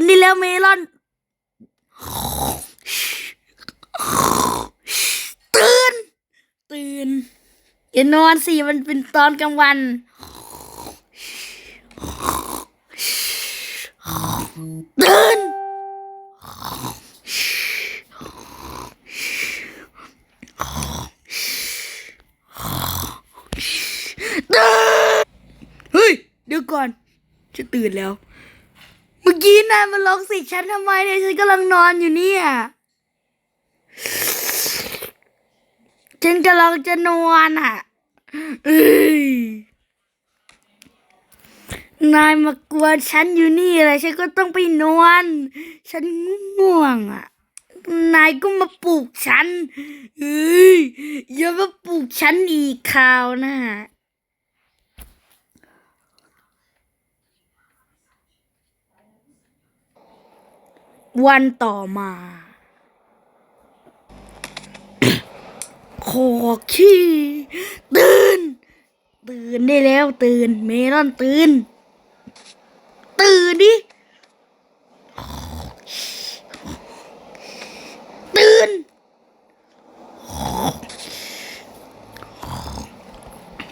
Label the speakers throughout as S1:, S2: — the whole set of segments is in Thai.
S1: นนี่แล้วเมลอนตื่น ตื่นอย่านอนสิมันเป็นตอนกลางวัน ตื่นเฮ้ย เดี๋ยวก่อน จะตื่นแล้ว เมื่อกี้นายมาล็อกสิฉันทำไมเนี่ยฉันกำลังนอนอยู่เนี่ยฉันกำลังจะนอนอะเอ้ยนายมากวนฉันอยู่นี่แหละฉันก็ต้องไปนอน ฉันง่วงอะ นายก็มาปลุกฉันเฮ้ยอย่ามาปลุกฉันอีกคราวหนะ วันต่อมา ขอขี้ตื่น ตื่นได้แล้วตื่น เมลอนตื่น ตื่นดิ ตื่น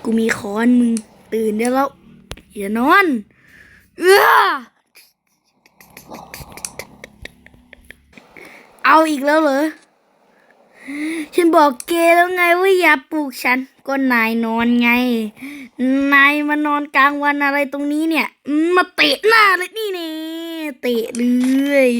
S1: กูมีค้อนมึง ตื่นได้แล้ว อย่านอน เอ้อ เอาอีกแล้วเหรอ ฉันบอกเกแล้วไงว่าอย่าปลุกฉัน ก็นายนอนไง นายมานอนกลางวันอะไรตรงนี้เนี่ย มาเตะหน้าเลยนี่เนี่เตะเลย